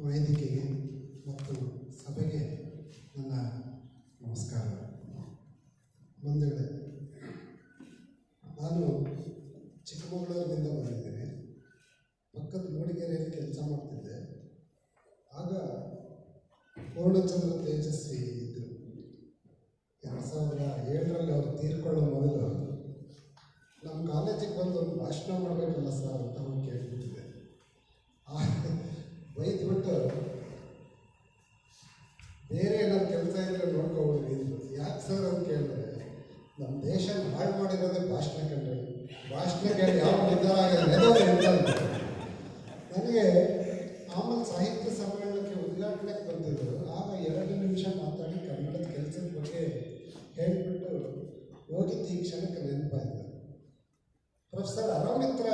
ವೇದಿಕೆಗೆ ಮತ್ತು ಸಭೆಗೆ ನನ್ನ ನಮಸ್ಕಾರ. ಬಂಧುಗಳೇ ನಾನು ಚಿಕ್ಕಮಗಳೂರಿನಿಂದ ಬಂದಿದ್ದೇನೆ. ಪಕ್ಕದ ಮೂಡಿಗೆರೆಯಲ್ಲಿ ಕೆಲಸ ಮಾಡ್ತಿದ್ದೆ. ಆಗ ಪೂರ್ಣಚಂದ್ರ ತೇಜಸ್ವಿ ಇದ್ದರು ಎರಡು ಸಾವಿರದ ಏಳರಲ್ಲಿ ಅವರು ತೀರ್ಕೊಳ್ಳೋ ಮೊದಲು ನಮ್ಮ ಕಾಲೇಜಿಗೆ ಬಂದು ಭಾಷಣ ಮಾಡಬೇಕಲ್ಲ ಸರ್ ಅಂತ ಅವ್ನು ಕೇಳ್ಬಿಟ್ಟಿದ್ದೆ ಬೈದ್ಬಿಟ್ಟು ಬೇರೆ ಏನಾದ್ರು ಕೆಲಸ ಇದ್ರೆ ನೋಡ್ಕೊಬಿಡ್ರಿ ಅಂದ್ರು ಯಾಕೆ ಸರ್ ಅಂತ ಕೇಳಿದ್ರೆ ನಮ್ಮ ದೇಶ ಹಾಳು ಮಾಡಿರೋದೇ ಭಾಷಣ ಕಂಡ್ರೆ. ಭಾಷಣ ಕೇಳಿ ಯಾವ ನಿರ್ಧಾರ ನನಗೆ ಆಮೇಲೆ ಸಾಹಿತ್ಯ ಸಮ್ಮೇಳನಕ್ಕೆ ಉದ್ಘಾಟನೆಗೆ ಬಂದಿದ್ದರು. ಆಗ ಎರಡು ನಿಮಿಷ ಮಾತಾಡಿ ಕನ್ನಡದ ಕೆಲಸದ ಬಗ್ಗೆ ಹೇಳಿಬಿಟ್ಟು ಹೋಗಿದ್ದು. ಈ ಕ್ಷಣಕ್ಕೆ ನೆನಪಾಯಿತು ಪ್ರೊಫೆಸರ್ ಅರಾಮಿತ್ರ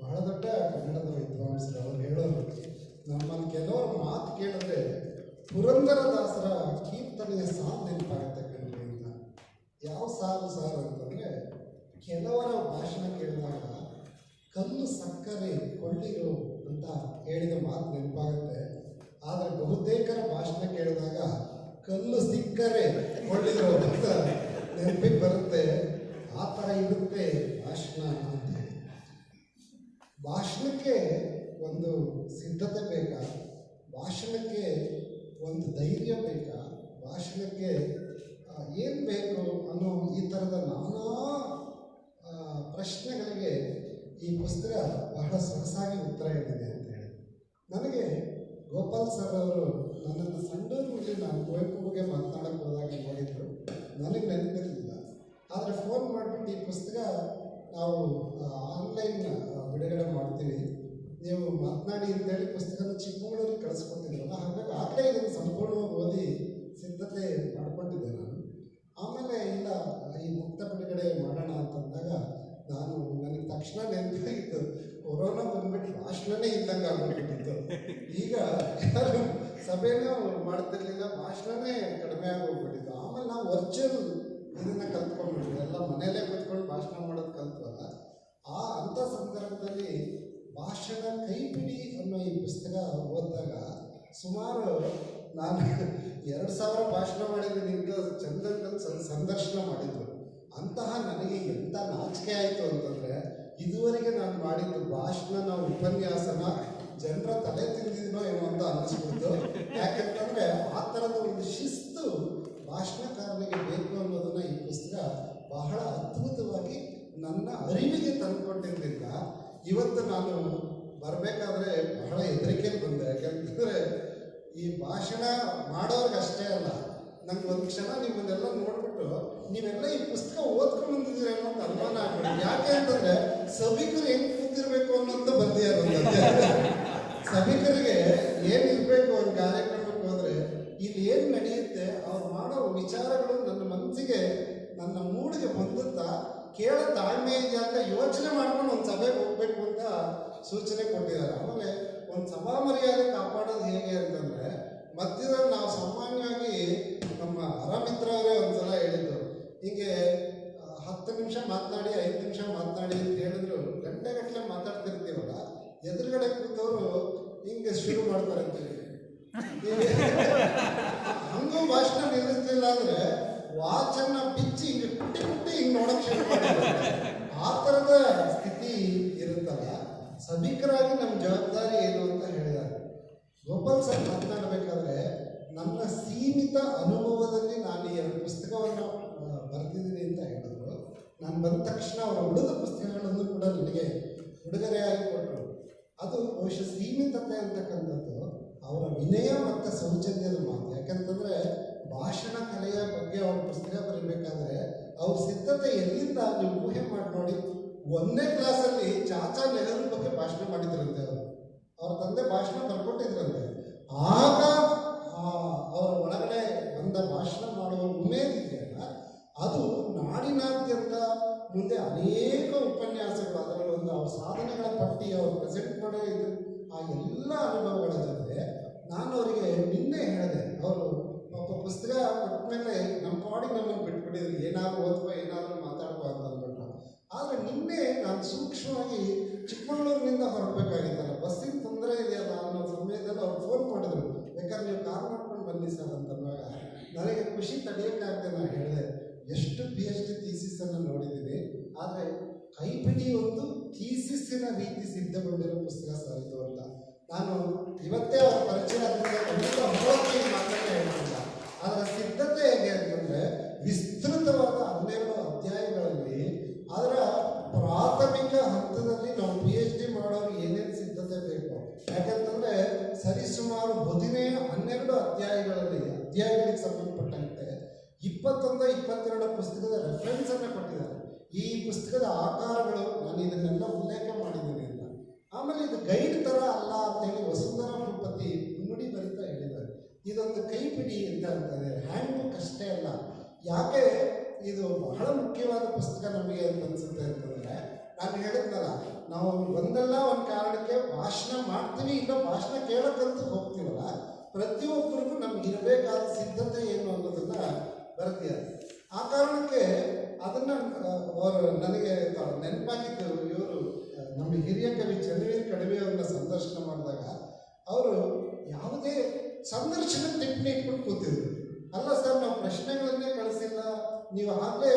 ಬಹಳ ದೊಡ್ಡ ಕನ್ನಡದ ವಿದ್ವಾಂಸರು. ಅವ್ರು ಹೇಳೋರು, ನಮ್ಮಲ್ಲಿ ಕೆಲವರು ಮಾತು ಕೇಳಿದ್ರೆ ಪುರಂದರದಾಸರ ಕೀರ್ತನೆಯ ಸಾಲು ನೆನಪಾಗುತ್ತೆ. ಯಾವ ಸಾಲು ಸಾರು ಅಂತಂದರೆ ಕೆಲವರ ಭಾಷಣ ಕೇಳಿದಾಗ ಕಲ್ಲು ಸಕ್ಕರೆ ಕೊಳ್ಳಿರು ಅಂತ ಹೇಳಿದ ಮಾತು ನೆನಪಾಗುತ್ತೆ. ಆದರೆ ಬಹುತೇಕರ ಭಾಷಣ ಕೇಳಿದಾಗ ಕಲ್ಲು ಸಿಕ್ಕರೆ ಕೊಳ್ಳಿರು ಅಂತ ನೆನಪಿಗೆ ಬರುತ್ತೆ. ಆ ಥರ ಇರುತ್ತೆ ಭಾಷಣ ಅಂತ ಭಾಷಣಕ್ಕೆ ಒಂದು ಸಿದ್ಧತೆ ಬೇಕಾ? ಭಾಷಣಕ್ಕೆ ಒಂದು ಧೈರ್ಯ ಬೇಕಾ? ಭಾಷಣಕ್ಕೆ ಏನು ಬೇಕು ಅನ್ನೋ ಈ ಥರದ ನಾನಾ ಪ್ರಶ್ನೆಗಳಿಗೆ ಈ ಪುಸ್ತಕ ಬಹಳ ಸೊಗಸಾಗಿ ಉತ್ತರ ಹೇಳಿದೆ ಅಂತ ಹೇಳಿ. ನನಗೆ ಗೋಪಾಲ್ ಸರ್ ಅವರು ನನ್ನನ್ನು ಸಣ್ಣೂರಿನಲ್ಲಿ ನಾನು ಕುವೆಂಪು ಬಗ್ಗೆ ಮಾತನಾಡಕ್ಕೆ ಹೋದಾಗ ನೋಡಿದ್ರು. ನನಗೆ ನೆನಪಿರಲಿಲ್ಲ. ಆದರೆ ಫೋನ್ ಮಾಡಿಬಿಟ್ಟು ಈ ಪುಸ್ತಕ ನಾವು ಆನ್ಲೈನ್ ಬಿಡುಗಡೆ ಮಾಡ್ತೀವಿ. ನೀವು ಮಾತನಾಡಿ ಅಂತೇಳಿ ಪುಸ್ತಕನ ಚಿಕ್ಕಮಗಳೂರಿಗೆ ಕಳಿಸ್ಕೊಟ್ಟಿದ್ರಲ್ಲ, ಹಾಗಾಗಿ ಆಗಲೇ ಇದನ್ನು ಸಂಪೂರ್ಣವಾಗಿ ಓದಿ ಸಿದ್ಧತೆ ಮಾಡ್ಕೊಂಡಿದ್ದೆ ನಾನು ಆಮೇಲೆ ಇಲ್ಲ ಈ ಮುಕ್ತ ಬಿಡುಗಡೆ ಮಾಡೋಣ ಅಂತಂದಾಗ ನಾನು ನನಗೆ ತಕ್ಷಣ ನೆನಪಾಗಿತ್ತು ಕೊರೋನಾ ಬಂದ್ಬಿಟ್ಟು ಭಾಷಣನೇ ಇದ್ದಂಗೆ ಆಗ್ಬಿಟ್ಟಿತ್ತು ಈಗ ಯಾರು ಸಭೆನೂ ಭಾಷಣನೇ ಕಡಿಮೆ ಆಗೋಗ್ಬಿಟ್ಟಿತ್ತು. ಆಮೇಲೆ ನಾವು ವರ್ಚುವಲ್ ಇದನ್ನ ಕಲ್ತ್ಕೊಂಡ್ಬಿಟ್ವಿ. ಎಲ್ಲ ಮನೆಯಲ್ಲೇ ಕೂತ್ಕೊಂಡು ಭಾಷಣ ಮಾಡೋದು ಕಲ್ತ್ವಲ್ಲ, ಆ ಅಂಥ ಸಂದರ್ಭದಲ್ಲಿ ಭಾಷಣ ಕೈಪಿಡಿ ಅನ್ನೋ ಈ ಪುಸ್ತಕ ಓದಿದಾಗ ಸುಮಾರು ನಾನು ಎರಡು ಸಾವಿರ ಭಾಷಣ ಮಾಡಿದ್ದೀನಿ ಅಂತ ಸಂ, ಸಂದರ್ಶನ ಮಾಡಿದ್ರು ಅಂತಹ ನನಗೆ ಎಂಥ ನಾಚಿಕೆ ಆಯಿತು ಅಂತಂದರೆ, ಇದುವರೆಗೆ ನಾನು ಮಾಡಿದ್ದು ಭಾಷಣ ನಾವು ಉಪನ್ಯಾಸನ ಜನರ ತಲೆ ತಿಂದಿದ್ನೋ ಏನೋ ಅಂತ ಅನ್ನಿಸ್ಬಿಡ್ತು. ಯಾಕೆಂತಂದ್ರೆ ಆ ಥರದ ಒಂದು ಶಿಸ್ತು ಭಾಷಣಕಾರನಿಗೆ ಬೇಕು ಅನ್ನೋದನ್ನ ಈ ಪುಸ್ತಕ ಬಹಳ ಅದ್ಭುತವಾಗಿ ನನ್ನ ಅರಿವಿಗೆ ತಂದುಕೊಟ್ಟಿದ್ದರಿಂದ ಇವತ್ತು ನಾನು ಬರಬೇಕಾದ್ರೆ ಬಹಳ ಹೆದರಿಕೆ ಬಂದೆ. ಯಾಕೆಂತಂದರೆ ಈ ಭಾಷಣ ಮಾಡೋರ್ಗೆ ಅಷ್ಟೇ ಅಲ್ಲ, ನಂಗೆ ಒಂದು ಕ್ಷಣ ನಿಮ್ಮನ್ನೆಲ್ಲ ನೋಡ್ಬಿಟ್ಟು ನೀವೆಲ್ಲ ಈ ಪುಸ್ತಕ ಓದ್ಕೊಂಡು ಬಂದಿದ್ದೀರಿ ಅನ್ನೋ ಅನುಮಾನ ಆಗ್ಬಿಟ್ಟು ಯಾಕೆ ಅಂತಂದ್ರೆ ಸಭಿಕರು ಹೆಂಗ್ ಕೂತಿರ್ಬೇಕು ಅನ್ನೋದು ಬಂದಿದ್ದಾರೆ. ಸಭಿಕರಿಗೆ ಏನಿರಬೇಕು ಒಂದು ಕಾರ್ಯಕ್ರಮಕ್ಕೆ ಹೋದ್ರೆ ಇಲ್ಲಿ ಏನು ನಡೆಯುತ್ತೆ, ಅವ್ರು ಮಾಡೋ ವಿಚಾರಗಳು ನನ್ನ ಮನಸ್ಸಿಗೆ ನನ್ನ ಮೂಡಿಗೆ ಬಂದುತ್ತಾ ಕೇಳ ತಾಳ್ಮೆ ಇದೆಯಾ ಅಂತ ಯೋಚನೆ ಮಾಡ್ಕೊಂಡು ಒಂದು ಸಭೆಗೆ ಹೋಗ್ಬೇಕು ಅಂತ ಸೂಚನೆ ಕೊಟ್ಟಿದ್ದಾರೆ. ಆಮೇಲೆ ಒಂದು ಸಭಾ ಮರ್ಯಾದೆ ಕಾಪಾಡೋದು ಹೇಗೆ ಅಂತಂದ್ರೆ, ಮಧ್ಯದಲ್ಲಿ ನಾವು ಸಾಮಾನ್ಯವಾಗಿ ನಮ್ಮ ಹರಮಿತ್ರ ಅವರೇ ಒಂದ್ಸಲ ಹೇಳಿದ್ರು, ಹೀಗೆ, ಹತ್ತು ನಿಮಿಷ ಮಾತನಾಡಿ, ಐದು ನಿಮಿಷ ಮಾತನಾಡಿ ಅಂತ ಹೇಳಿದ್ರು ಗಂಟೆಗಟ್ಟಲೆ ಮಾತಾಡ್ತಿರ್ತೀವಲ್ಲ ಎದುರುಗಡೆ ಕೂತವರು ಹಿಂಗೆ ಶುರು ಮಾಡ್ತಾರೆ ಅಂತೇಳಿ ಹಂಗೂ ಭಾಷಣ ನಿಲ್ಲಿಸ್ಲಿಲ್ಲ ಅಂದ್ರೆ ವಾಚನ್ನ ಬಿಚ್ಚಿ ಹಿಂಗೆ ಕುಟ್ಟಿ ಕುಟ್ಟಿ ಹಿಂಗೆ ನೋಡಕ್ ಶುರು ಮಾಡ್ತಾರೆ. ಆ ಥರದ ಸ್ಥಿತಿ ಇರುತ್ತಲ್ಲ, ಸಭಿಕರಾಗಿ ನಮ್ಮ ಜವಾಬ್ದಾರಿ ಏನು ಅಂತ ಹೇಳಿದ್ದಾರೆ ಗೋಪಾಲ್ ಸರ್ ಮಾತನಾಡಬೇಕಾದ್ರೆ, ನನ್ನ ಸೀಮಿತ ಅನುಭವದಲ್ಲಿ ನಾನು ಈ ಪುಸ್ತಕವನ್ನು ಬರೆದಿದ್ದೀನಿ ಅಂತ ಹೇಳಿದ್ರು. ನಾನು ಬಂದ ತಕ್ಷಣ ಅವರ ಉಳಿದ ಪುಸ್ತಕಗಳನ್ನು ಕೂಡ ನನಗೆ ಉಡುಗೊರೆಯಾಗಿ ಕೊಟ್ಟರು ಅದು ಬಹುಶಃ ಸೀಮಿತತೆ ಅಂತಕ್ಕಂಥದ್ದು ಅವರ ವಿನಯ ಮತ್ತು ಸೌಜನ್ಯದ ಮಾತು. ಯಾಕಂತಂದರೆ ಭಾಷಣ ಕಲೆಯ ಬಗ್ಗೆ ಅವ್ರ ಪುಸ್ತಕ ಬರೀಬೇಕಾದ್ರೆ ಅವ್ರ ಸಿದ್ಧತೆ ಎಲ್ಲಿಂದ ನೀವು ಊಹೆ ಮಾಡಿ ನೋಡಿ ಒಂದನೇ ಕ್ಲಾಸಲ್ಲಿ ಚಾಚಾ ನೆಹರು ಬಗ್ಗೆ ಭಾಷಣ ಮಾಡಿದ್ರಂತೆ ಅವರು. ಅವ್ರ ತಂದೆ ಭಾಷಣ ಬರ್ಕೊಟ್ಟಿದ್ರಂತೆ. ಆಗ ಅವರ ಒಳಗಡೆ ಬಂದ ಭಾಷಣ ಮಾಡುವ ಉಮೇದಿದೆಯಲ್ಲ ಅದು ನಾಡಿನಾದ್ಯಂತ ಮುಂದೆ ಅನೇಕ ಉಪನ್ಯಾಸಗಳು ಅದರ ಒಂದು ಸಾಧನೆಗಳ ಪಟ್ಟಿ ಅವ್ರು ಪ್ರೆಸೆಂಟ್ ಮಾಡೋ ಇದು, ಆ ಎಲ್ಲ ಅನುಭವಗಳ ಜೊತೆ ನಾನು ಅವರಿಗೆ ನಿನ್ನೆ ಹೇಳಿದೆ. ಅವರು ಪಾಪ ಪುಸ್ತಕ ಕೊಟ್ಟ ಮೇಲೆ ನಮ್ಮ ಬಾಡಿ ನಮ್ಮನ್ನು ಬಿಟ್ಬಿಟ್ಟಿದ್ರು. ಏನಾದರೂ ಓದ್ಕೋ, ಏನಾದರೂ ಮಾತಾಡ್ಕೋ ಅಂತ ಅಂದ್ಬಿಟ್ಟು ಆದರೆ ನಿನ್ನೆ ನಾನು ಸೂಕ್ಷ್ಮವಾಗಿ ಚಿಕ್ಕಮಗಳೂರಿನಿಂದ ಹೊರಡಬೇಕಾಗಿತ್ತಲ್ಲ. ಬಸ್ಸಿನ ತೊಂದರೆ ಇದೆಯಲ್ಲ ಅನ್ನೋ ಸಮಯದಲ್ಲಿ ಅವ್ರು ಫೋನ್ ಮಾಡಿದ್ರು. ಯಾಕಂದ್ರೆ ನೀವು ಕಾರ್ ಮಾಡ್ಕೊಂಡು ಬನ್ನಿ ಸರ್ ಅಂತ ಅಂದಾಗ ನನಗೆ ಖುಷಿ ತಡೆಯೋಕ್ಕಾಗದೆ ನಾನು ಹೇಳಿದೆ. ಎಷ್ಟು ಪಿ ಎಚ್ ಡಿ ಥೀಸಿಸನ್ನು ನೋಡಿದ್ದೀನಿ. ಆದರೆ ಕೈಪಿಡಿ ಒಂದು ಥೀಸಿಸ್ಸಿನ ರೀತಿ ಸಿದ್ಧಗೊಂಡಿರೋ ಪುಸ್ತಕ ಸರ್ ಇದು ಅಂತ. ನಾನು ಇವತ್ತೇ ಅವರ ಪರಿಚಯ ಖಂಡಿತ ಹೋಗಿ ಆದರೆ ಮಾತನ್ನ ಹೇಳ್ತಿಲ್ಲ ಅದರ ಸಿದ್ಧತೆ ಹೇಗೆ ಅಂತಂದ್ರೆ ವಿಸ್ತೃತವಾದ ಹನ್ನೆರಡು ಅಧ್ಯಾಯಗಳಲ್ಲಿ ಅದರ ಪ್ರಾಥಮಿಕ ಹಂತದಲ್ಲಿ ನಾವು ಪಿ ಎಚ್ ಡಿ ಮಾಡೋರು ಏನೇನು ಸಿದ್ಧತೆ ಬೇಕು? ಯಾಕಂತಂದ್ರೆ ಸರಿಸುಮಾರು ಹದಿನೈದು, ಹನ್ನೆರಡು ಅಧ್ಯಾಯಗಳಲ್ಲಿ, ಅಧ್ಯಾಯಗಳಿಗೆ ಸಂಬಂಧಪಟ್ಟಂತೆ ಇಪ್ಪತ್ತೊಂದು, ಇಪ್ಪತ್ತೆರಡು ಪುಸ್ತಕದ ರೆಫರೆನ್ಸ್ ಅನ್ನ ಕೊಟ್ಟಿದ್ದಾರೆ. ಈ ಪುಸ್ತಕದ ಆಕಾರಗಳು ನಾನು ಇದನ್ನೆಲ್ಲ ಉಲ್ಲೇಖ ಮಾಡಿದ್ದೀನಿ ಅಂತ. ಆಮೇಲೆ ಇದು ಗೈಡ್ ಥರ ಅಲ್ಲ ಅಂತ ಹೇಳಿ ವಸುಂಧರಾ ಭೂಪತಿ ಮುನ್ನುಡಿ ಬರಿತಾ ಹೇಳಿದ್ದಾರೆ. ಇದೊಂದು ಕೈಪಿಡಿ ಅಂತ ಅಂತಾರೆ. ಹ್ಯಾಂಡ್ ಬುಕ್ ಅಷ್ಟೇ ಅಲ್ಲ. ಯಾಕೆ ಇದು ಬಹಳ ಮುಖ್ಯವಾದ ಪುಸ್ತಕ ನಮಗೆ ಅಂತ ಅನ್ಸುತ್ತೆ ಅಂತಂದರೆ, ನಾನು ಹೇಳಿದ್ನಲ್ಲ, ನಾವು ಒಂದಲ್ಲ ಒಂದು ಕಾರಣಕ್ಕೆ ಭಾಷಣ ಮಾಡ್ತೀವಿ, ಇಲ್ಲ ಭಾಷಣ ಕೇಳೋಕ್ಕಂತ ಹೋಗ್ತೀವಲ್ಲ, ಪ್ರತಿಯೊಬ್ಬರಿಗೂ ನಮ್ಗೆ ಇರಬೇಕಾದ ಸಿದ್ಧತೆ ಏನು ಅನ್ನೋದನ್ನು ಬರ್ತೀರ ಆ ಕಾರಣಕ್ಕೆ ಅದನ್ನ ಅವರು ನನಗೆ ನೆನಪಾಗಿದ್ದು ಇವರು ನಮ್ಮ ಹಿರಿಯ ಕವಿ ಚಂದ್ರವೀರ್ ಕಡಿಮೆ ಅವ್ರನ್ನ ಸಂದರ್ಶನ ಮಾಡಿದಾಗ ಅವರು ಯಾವುದೇ ಸಂದರ್ಶನ ಟಿಪ್ಪಣಿ ಇಟ್ಕೊಂಡು ಕೂತಿದ್ರು. ಅಲ್ಲ ಸರ್, ನಾವು ಪ್ರಶ್ನೆಗಳನ್ನೇ ಕಳಿಸಿಲ್ಲ, ನೀವು ಆಗಲೇ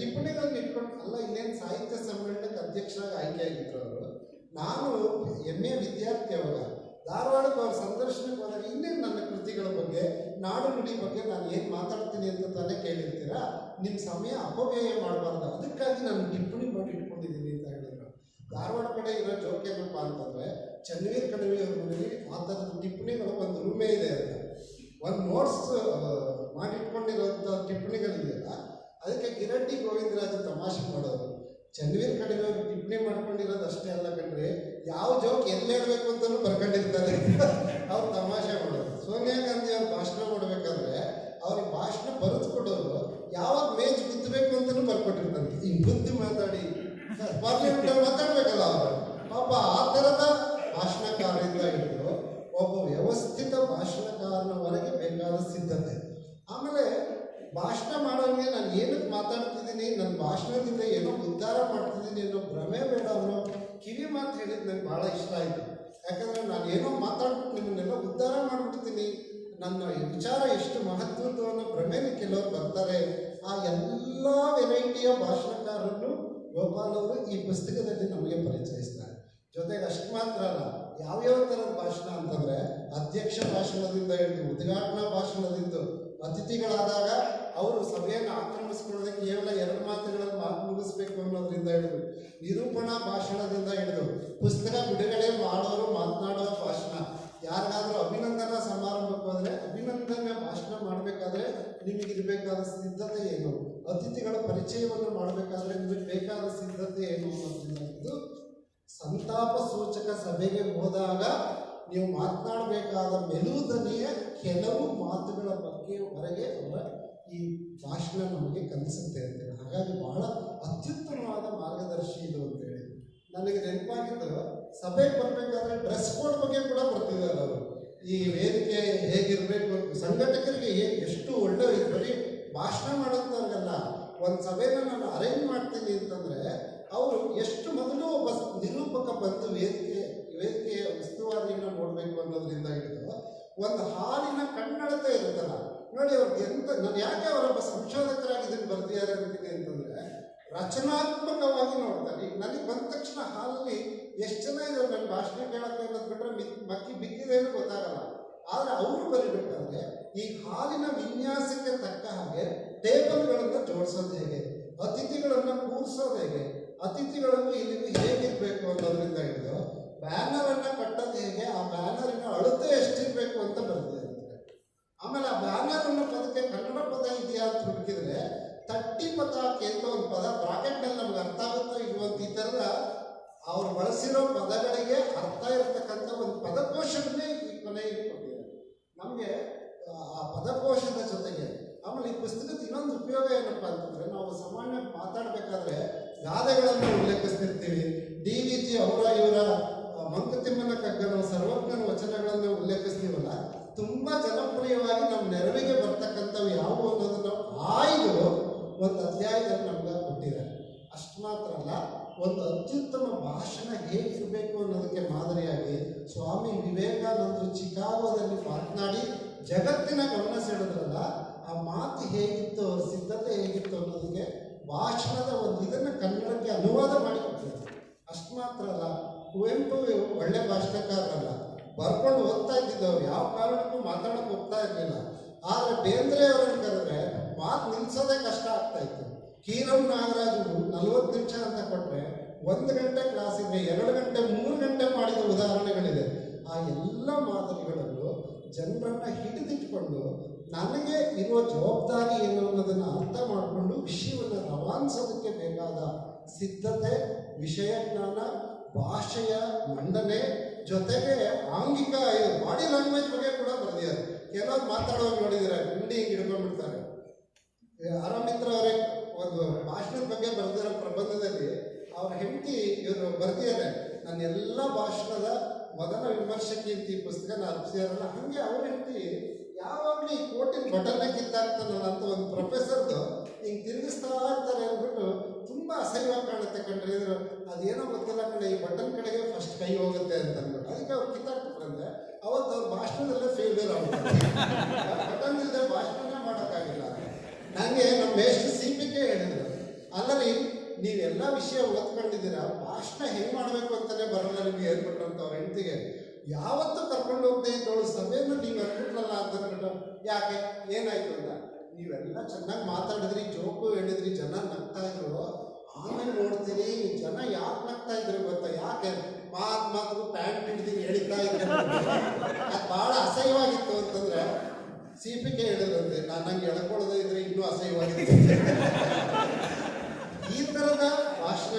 ಟಿಪ್ಪಣಿಗಳನ್ನ ಇಟ್ಕೊಂಡು ಅಲ್ಲ ಇನ್ನೇನು ಸಾಹಿತ್ಯ ಸಮ್ಮೇಳನಕ್ಕೆ ಅಧ್ಯಕ್ಷರಾಗಿ ಆಯ್ಕೆಯಾಗಿದ್ರು ಅವರು. ನಾನು ಎಂ ಎ ವಿದ್ಯಾರ್ಥಿ ಅವಾಗ, ಧಾರವಾಡಕ್ಕೆ ಅವ್ರ ಸಂದರ್ಶನಕ್ಕೆ ಹೋದಾಗ ಇನ್ನೇನು ನನ್ನ ಕೃತಿಗಳ ಬಗ್ಗೆ, ನಾಡು ನುಡಿ ಬಗ್ಗೆ ನಾನು ಏನು ಮಾತಾಡ್ತೀನಿ ಅಂತ ತಾನೇ ಕೇಳಿರ್ತೀರಾ? ನಿಮ್ಮ ಸಮಯ ಅಪವ್ಯಯ ಮಾಡಬಾರ್ದು. ಅದಕ್ಕಾಗಿ ನಾನು ಟಿಪ್ಪಣಿ ಮಾಡಿ ಇಟ್ಕೊಂಡಿದ್ದೀನಿ ಅಂತ ಹೇಳಿದ್ರು. ಧಾರವಾಡ ಕಡೆ ಇರೋ ಜೋಕ್ ಏನಪ್ಪ ಅಂತಂದ್ರೆ ಚನ್ನವೀರ್ ಕಡವಿ ಅವ್ರ ಮನೇಲಿ ಆ ಥರದ ಟಿಪ್ಪಣಿಗಳು ಒಂದು ರೂಮೇ ಇದೆ ಅಂತ. ಒಂದು ನೋಟ್ಸ್ ಮಾಡಿಟ್ಕೊಂಡಿರೋಂಥ ಟಿಪ್ಪಣಿಗಳಿದೆಯಲ್ಲ, ಅದಕ್ಕೆ ಗಿರಡ್ಡಿ ಗೋವಿಂದರಾಜ ತಮಾಷೆ ಮಾಡೋದು ಚನ್ನವೀರ್ ಕಡವಿ ಅವ್ರು ಟಿಪ್ಪಣಿ ಮಾಡ್ಕೊಂಡಿರೋದು ಅಷ್ಟೇ ಅಲ್ಲ ಕಣ್ರಿ, ಯಾವ ಜೋಕ್ ಎಲ್ಲಿ ಹೇಳಬೇಕು ಅಂತಲೂ ಬರ್ಕೊಂಡಿರ್ತಾರೆ ಅವ್ರು ತಮಾಷೆ ಮಾಡೋದು ಸೋನಿಯಾ ಗಾಂಧಿ ಅವ್ರು ಭಾಷಣ ಮಾಡಬೇಕಾದ್ರೆ ಅವ್ರಿಗೆ ಭಾಷಣ ಬರೆದು ಕೊಡೋರು ಯಾವಾಗ ಮೇಜ್ ಗುದ್ದಬೇಕು ಅಂತಲೂ ಬರ್ಕೊಟ್ಟಿರ್ತಾರೆ ಹಿಂಗ್ ಬುದ್ಧಿ ಮಾತಾಡಿ. ಪಾರ್ಲಿಮೆಂಟ್ ಮಾತಾಡ್ಬೇಕಲ್ಲ ಅವರು. ಪಾಪ ಆ ಥರದ ಭಾಷಣಕಾರರಿಂದ ಹಿಡಿದು ಒಬ್ಬ ವ್ಯವಸ್ಥಿತ ಭಾಷಣಕಾರನವರೆಗೆ ಬೇಕಾದ ಸಿದ್ಧತೆ. ಆಮೇಲೆ ಭಾಷಣ ಮಾಡೋಂಗೆ ನಾನು ಏನಕ್ಕೆ ಮಾತಾಡ್ತಿದ್ದೀನಿ, ನನ್ನ ಭಾಷಣದಿಂದ ಏನೋ ಉದ್ಧಾರ ಮಾಡ್ತಿದ್ದೀನಿ ಅನ್ನೋ ಭ್ರಮೆ ಬೇಡ ಅನ್ನೋ ಕಿವಿ ಮಾತು ಹೇಳಿದ್ದು ನನಗೆ ಭಾಳ ಇಷ್ಟ ಆಯಿತು. ಯಾಕಂದರೆ ನಾನು ಏನೋ ಮಾತಾಡ್ಬಿಟ್ಟು ನಿಮ್ಮನ್ನೆಲ್ಲ ಉದ್ಧಾರ ಮಾಡಿಬಿಡ್ತೀನಿ. ನನ್ನ ವಿಚಾರ ಎಷ್ಟು ಮಹತ್ವದ್ದು ಅನ್ನೋ ಭ್ರಮೆಗೆ ಕೆಲವರು ಬರ್ತಾರೆ. ಆ ಎಲ್ಲ ವೆರೈಟಿಯ ಭಾಷಣಕಾರರನ್ನು ಗೋಪಾಲ್ ಅವರು ಈ ಪುಸ್ತಕದಲ್ಲಿ ನಮಗೆ ಪರಿಚಯಿಸ್ತಾರೆ. ಜೊತೆಗೆ ಅಷ್ಟು ಮಾತ್ರ ಅಲ್ಲ, ಯಾವ್ಯಾವ ಥರದ ಭಾಷಣ ಅಂತಂದ್ರೆ ಅಧ್ಯಕ್ಷ ಭಾಷಣದಿಂದ ಹಿಡಿದು ಉದ್ಘಾಟನಾ ಭಾಷಣದಿಂದ ಅತಿಥಿಗಳಾದಾಗ ಅವರು ಸಭೆಯನ್ನು ಆಕ್ರಮಿಸ್ಕೊಳ್ಳೋದಕ್ಕೆ ಕೇವಲ ಎರಡು ಮಾತುಗಳನ್ನು ಮಾತು ಮುಗಿಸ್ಬೇಕು ಅನ್ನೋದ್ರಿಂದ ಹಿಡಿದು ನಿರೂಪಣಾ ಭಾಷಣದಿಂದ ಹಿಡಿದು ಪುಸ್ತಕ ಬಿಡುಗಡೆ ಮಾಡೋರು ಮಾತನಾಡೋ ಭಾಷಣ. ಯಾರಿಗಾದ್ರೂ ಅಭಿನಂದನಾ ಸಮಾರಂಭಕ್ಕೆ ಹೋದರೆ, ಅಭಿನಂದನೆ ಭಾಷಣ ಮಾಡಬೇಕಾದ್ರೆ ನಿಮಗೆ ಇರಬೇಕಾದ ಸಿದ್ಧತೆ ಏನು? ಅತಿಥಿಗಳ ಪರಿಚಯವನ್ನು ಮಾಡಬೇಕಾದ್ರೆ ನಿಮಗೆ ಬೇಕಾದ ಸಿದ್ಧತೆ ಏನು ಅನ್ನೋದು ಸಂತಾಪ ಸೂಚಕ ಸಭೆಗೆ ಹೋದಾಗ ನೀವು ಮಾತನಾಡಬೇಕಾದ ಮೆಲುದನಿಯ ಕೆಲವು ಮಾತುಗಳ ಬಗ್ಗೆ ಹೊರಗೆ ಅವರ ಈ ಭಾಷಣ ನಮಗೆ ಕಲಿಸುತ್ತೆ ಅಂತೇಳಿ. ಹಾಗಾಗಿ ಬಹಳ ಅತ್ಯುತ್ತಮವಾದ ಮಾರ್ಗದರ್ಶಿ ಇದು ಅಂತೇಳಿ. ನನಗೆ ನೆನಪಾಗಿದ್ದು ಸಭೆಗೆ ಬರಬೇಕಾದ್ರೆ ಡ್ರೆಸ್ ಕೋಡ್ ಬಗ್ಗೆ ಕೂಡ ಬರ್ತಿದ್ದಾರೆ ಅವರು. ಈ ವೇದಿಕೆ ಹೇಗಿರಬೇಕು, ಸಂಘಟಕರಿಗೆ ಎಷ್ಟು ಒಳ್ಳೆ ಬರೀ ಭಾಷಣ ಮಾಡೋಂಥವ್ರಿಗಲ್ಲ ಒಂದು ಸಭೆನ ನಾನು ಅರೇಂಜ್ ಮಾಡ್ತೀನಿ ಅಂತಂದ್ರೆ, ಅವರು ಎಷ್ಟು ಮೊದಲು ಒಬ್ಬ ನಿರೂಪಕ ಬಂದು ವೇದಿಕೆ ವೇದಿಕೆಯ ಉಸ್ತುವಾರಿಯನ್ನು ನೋಡಬೇಕು ಅನ್ನೋದ್ರಿಂದ ಹಿಡಿದು ಒಂದು ಹಾಲಿನ ಕನ್ನಡತೆ ಇರುತ್ತಲ್ಲ, ನೋಡಿ ಅವ್ರಿಗೆ ಎಂತ ನಾನು ಯಾಕೆ ಅವರೊಬ್ಬ ಸಂಶೋಧಕರಾಗಿ ಇದನ್ನು ಬರ್ದಿದ್ದಾರೆ ಅಂತೀನಿ ಅಂತಂದ್ರೆ, ರಚನಾತ್ಮಕವಾಗಿ ನೋಡ್ತಾರೆ. ನನಗೆ ಬಂದ ತಕ್ಷಣ ಹಾಲಲ್ಲಿ ಎಷ್ಟು ಜನ ಇದ್ದಾರೆ ನನ್ನ ಭಾಷಣ ಕೇಳಕ್ಕೆ ಅನ್ನೋದು ಬಿಟ್ರೆ ಮಿಕ್ ಮಕ್ಕಿ ಬಿಕ್ಕಿದೇನು ಗೊತ್ತಾಗಲ್ಲ. ಆದ್ರೆ ಅವರು ಬರಿಬೇಕಾದ್ರೆ ಈ ಹಾಲಿನ ವಿನ್ಯಾಸಕ್ಕೆ ತಕ್ಕ ಹಾಗೆ ಟೇಬಲ್ಗಳನ್ನು ಜೋಡಿಸೋದು ಹೇಗೆ? ಅತಿಥಿಗಳನ್ನು ಕೂರಿಸೋದು ಹೇಗೆ? ಅತಿಥಿಗಳನ್ನು ಇಲ್ಲಿ ಹೇಗಿರ್ಬೇಕು ಅನ್ನೋದ್ರಿಂದ ಹಿಡಿದು ಬ್ಯಾನರ್ ಅನ್ನ ಕಟ್ಟೋದು ಹೇಗೆ? ಆ ಬ್ಯಾನರಿನ ಅಳತೆ ಎಷ್ಟಿರಬೇಕು ಅಂತ ಬರೆದಿದ್ದಾರೆ ಆಮೇಲೆ ಆ ಬ್ಯಾನರ್ ಅನ್ನೋ ಪದಕ್ಕೆ ಕನ್ನಡ ಪದ ಇದೆಯಾ ಅಂತ ಹುಡುಕಿದ್ರೆ ತಟ್ಟಿ ಪತಾಕೆ ಅಂತ ಒಂದು ಪದ ಬ್ರಾಕೆಟ್ನಲ್ಲಿ ನಮ್ಗೆ ಅರ್ಥ ಆಗುತ್ತೋ ಇಲ್ವೋ ಅಂತ ಈ ಥರದ ಅವ್ರು ಬಳಸಿರೋ ಪದಗಳಿಗೆ ಅರ್ಥ ಇರತಕ್ಕಂಥ ಒಂದು ಪದಕೋಶವನ್ನೇ ಈ ಕೊನೆಯಲ್ಲಿ ಕೊಟ್ಟಿದ್ದಾರೆ. ನಮಗೆ, ಆ ಪದಕೋಶದ ಜೊತೆಗೆ ಆಮೇಲೆ ಈ ಪುಸ್ತಕದ ಇನ್ನೊಂದು ಉಪಯೋಗ ಏನಪ್ಪಾ ಅಂತಂದ್ರೆ, ನಾವು ಸಾಮಾನ್ಯ ಮಾತಾಡಬೇಕಾದ್ರೆ ಗಾದೆಗಳನ್ನು ಉಲ್ಲೇಖಿಸ್ತಿರ್ತೀವಿ. ಡಿ ವಿ ಜಿ ಅವರ ಇವರ ಮಂಕುತಿಮ್ಮನ ಕಗ್ಗನ, ಸರ್ವಜ್ಞನ ವಚನಗಳನ್ನು ಉಲ್ಲೇಖಿಸ್ತೀವಲ್ಲ, ತುಂಬಾ ಜನಪ್ರಿಯವಾಗಿ ನಮ್ಮ ನೆರವಿಗೆ ಬರ್ತಕ್ಕಂಥವು ಯಾವುವು ಅನ್ನೋದನ್ನ ಆಯ್ದು ಒಂದು ಅಧ್ಯಾಯದಲ್ಲಿ ನಮ್ಗೆ ಕೊಟ್ಟಿದ್ದಾರೆ. ಅಷ್ಟು ಮಾತ್ರ ಅಲ್ಲ ಒಂದು ಅತ್ಯುತ್ತಮ ಭಾಷಣ ಹೇಗಿರಬೇಕು ಅನ್ನೋದಕ್ಕೆ ಮಾದರಿಯಾಗಿ ಸ್ವಾಮಿ ವಿವೇಕಾನಂದರು ಚಿಕಾಗೋದಲ್ಲಿ ಮಾತನಾಡಿ, ಜಗತ್ತಿನ ಗಮನ ಸೆಳೆದ್ರಲ್ಲ, ಆ ಮಾತು ಹೇಗಿತ್ತು, ಅವ್ರ ಸಿದ್ಧತೆ ಹೇಗಿತ್ತು ಅನ್ನೋದಕ್ಕೆ ಭಾಷಣದ ಒಂದು ಇದನ್ನು ಕನ್ನಡಕ್ಕೆ ಅನುವಾದ ಮಾಡಿಕೊಟ್ಟಿದ್ದಾರೆ ಅಷ್ಟು ಮಾತ್ರ ಅಲ್ಲ, ಕುವೆಂಪು ಒಳ್ಳೆ ಭಾಷಣಕಾರರಲ್ಲ. ಬರ್ಕೊಂಡು ಓದ್ತಾ ಇದ್ದಿದ್ದವ್ರು ಯಾವ ಕಾರಣಕ್ಕೂ ಮಾತಾಡೋಕೆ ಹೋಗ್ತಾ ಇರಲಿಲ್ಲ. ಆದರೆ ಬೇಂದ್ರೆ ಅವರನ್ನು ಕರೆದ್ರೆ, ಮಾತು ನಿಲ್ಸೋದೇ ಕಷ್ಟ ಆಗ್ತಾ ಇತ್ತು. ಕೀರಂ ನಾಗರಾಜು ನಲವತ್ತು ನಿಮಿಷ ಅಂತ ಕೊಟ್ಟರೆ ಒಂದು ಗಂಟೆ ಕ್ಲಾಸ್ ಇದೆ, ಎರಡು ಗಂಟೆ, ಮೂರು ಗಂಟೆ ಮಾಡಿದ ಉದಾಹರಣೆಗಳಿದೆ. ಆ ಎಲ್ಲ ಮಾದರಿಗಳಲ್ಲೂ ಜನರನ್ನ ಹಿಡಿದಿಟ್ಕೊಂಡು ನನಗೆ ಇರುವ ಜವಾಬ್ದಾರಿ ಏನು ಅನ್ನೋದನ್ನು ಅರ್ಥ ಮಾಡಿಕೊಂಡು ವಿಷಯವನ್ನು ರವಾನಿಸೋದಕ್ಕೆ ಬೇಕಾದ ಸಿದ್ಧತೆ, ವಿಷಯ ಜ್ಞಾನ, ಭಾಷೆಯ ಮಂಡನೆ, ಜೊತೆಗೆ ಆಂಗಿಕ ಬಾಡಿ ಲ್ಯಾಂಗ್ವೇಜ್ ಬಗ್ಗೆ ಕೂಡ ಬರೆದಿದ್ದಾರೆ. ಕೆಲವರು ಮಾತಾಡುವಾಗ ನೋಡಿದ್ದಾರೆ ಗುಂಡಿ ಹಿಂಗೆ ಹಿಡ್ಕೊಂಡ್ಬಿಡ್ತಾರೆ. ಆರಾಮಿತ್ರ ಅವರೇ ಒಂದು ಭಾಷಣದ ಬಗ್ಗೆ ಬರೆದಿರೋ ಪ್ರಬಂಧದಲ್ಲಿ ಅವ್ರ ಹೆಂಡತಿ ಇವರು ಬರ್ತಿದ್ದಾರೆ ನನ್ನ ಎಲ್ಲ ಭಾಷಣದ ಮೊದಲ ವಿಮರ್ಶಕಿ ಅಂತ ಈ ಪುಸ್ತಕನ ಅರ್ಪಿಸಿದಾರಲ್ಲ ಹಾಗೆ ಅವ್ರ ಹೆಂಡತಿ ಯಾವಾಗಲೂ ಈ ಕೋಟಿನ ಬಟನ್ನ ಕಿತ್ತಾಕ್ತಾನಲ್ಲ ಅಂತ ಒಂದು ಪ್ರೊಫೆಸರ್ದು ಹಿಂಗೆ ತಿರುಗಿಸ್ತಾ ಇರ್ತಾರೆ ಅಂದ್ಬಿಟ್ಟು ತುಂಬ ಅಸಹ್ಯವಾಗಿ ಕಾಣುತ್ತೆ ಕಂಡ್ರೆ ಇದ್ರು ಅದೇನೋ ಗೊತ್ತಿಲ್ಲ ಕಡೆ ಈ ಬಟನ್ ಕಡೆಗೆ ಫಸ್ಟ್ ಕೈ ಹೋಗುತ್ತೆ ಅಂತ ಅಂದ್ಬಿಟ್ಟು. ಅದಕ್ಕೆ ಅವ್ರು ಕಿತ್ತಾಕ್ಬಿಟ್ರಂದ್ರೆ ಅವತ್ತು ಅವ್ರ ಭಾಷಣದಲ್ಲೇ ಫೇಲ್ಯೂರ್ ಆಗುತ್ತೆ. ಬಟನ್ ಇಲ್ಲದೆ ಭಾಷಣನೇ ಮಾಡೋಕ್ಕಾಗಿಲ್ಲ. ನನಗೆ ನಮ್ಮ ಹೇಳಿದ್ರು ಅಲ್ಲರಿ ನೀವೆಲ್ಲ ವಿಷಯ ಒಳತ್ಕೊಂಡಿದ್ದೀರಾ? ಭಾಷಣ ಹೆಂಗ್ ಮಾಡಬೇಕು ಅಂತಲೇ ಬರಲ್ಲ ನಿಮ್ಗೆ ಏರ್ಪಟ್ಟಂತ ಅವ್ರ ಹೆಂಡತಿಗೆ. ಯಾವತ್ತೂ ಕರ್ಕೊಂಡು ಹೋಗದೆ ಇದ್ದವಳು ಸಭೆಯನ್ನು ನೀವು ಹೇಳ್ಬಿಟ್ರಲ್ಲ ಅಂತ ಅಂದ್ಬಿಟ್ಟು, ಯಾಕೆ? ಏನಾಯ್ತು ಅಂತ? ನೀವೆಲ್ಲ ಚೆನ್ನಾಗಿ ಮಾತಾಡಿದ್ರಿ, ಜೋಕು ಹೇಳಿದ್ರಿ, ಜನ ನಗ್ತಾ ಇದ್ರು. ಆಮೇಲೆ ನೋಡ್ತೀನಿ, ಜನ ಯಾಕೆ ನಗ್ತಾ ಇದ್ರು ಗೊತ್ತಾ? ಯಾಕೆ? ಮಾತು ಮಾತು ಪ್ಯಾಂಟ್ ಹಿಡಿದು ಹೇಳ್ತಾ ಇದ್ರು ಅದು ಭಾಳ ಅಸಹ್ಯವಾಗಿತ್ತು ಅಂತಂದ್ರೆ ಸಿಪಿಕೆ ಹೇಳಿದ್ರಂತೆ ನಾನು ನಂಗೆ ಎಳ್ಕೊಳ್ಳೋದೇ ಇದ್ರೆ ಇನ್ನೂ ಅಸಹ್ಯವಾಗಿತ್ತು.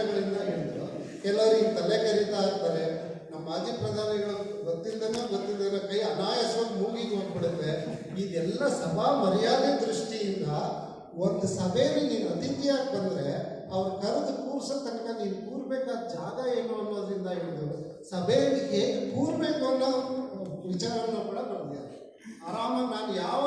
ಭಾಷಣಗಳಿಂದ ಹಿಡಿದು ಕೆಲವರು ಈಗ ತಲೆ ಕರೀತಾ ಇರ್ತಾರೆ. ನಮ್ಮ ಮಾಜಿ ಪ್ರಧಾನಿಗಳು ಗೊತ್ತಿಲ್ಲದನೋ ಗೊತ್ತಿಲ್ಲದ ಕೈ ಅನಾಯಾಸವಾಗಿ ಮೂಗಿಗೆ ಹೋಗ್ಬಿಡುತ್ತೆ. ಇದೆಲ್ಲ ಸಭಾ ಮರ್ಯಾದೆ ದೃಷ್ಟಿಯಿಂದ ಒಂದು ಸಭೆಯಲ್ಲಿ ನೀನು ಅತಿಥಿಯಾಗಿ ಬಂದರೆ ಅವ್ರು ಕರೆದು ಕೂರ್ಸೋ ತನಕ ನೀನು ಕೂರ್ಬೇಕಾದ ಜಾಗ ಏನು ಅನ್ನೋದ್ರಿಂದ ಹಿಡಿದು ಸಭೆಯಲ್ಲಿ ಹೇಗೆ ಕೂರ್ಬೇಕು ಅನ್ನೋ ವಿಚಾರವನ್ನು ಕೂಡ ಬರೆದಿದ್ದಾರೆ ಆರಾಮಾಗಿ ನಾನು ಯಾವ,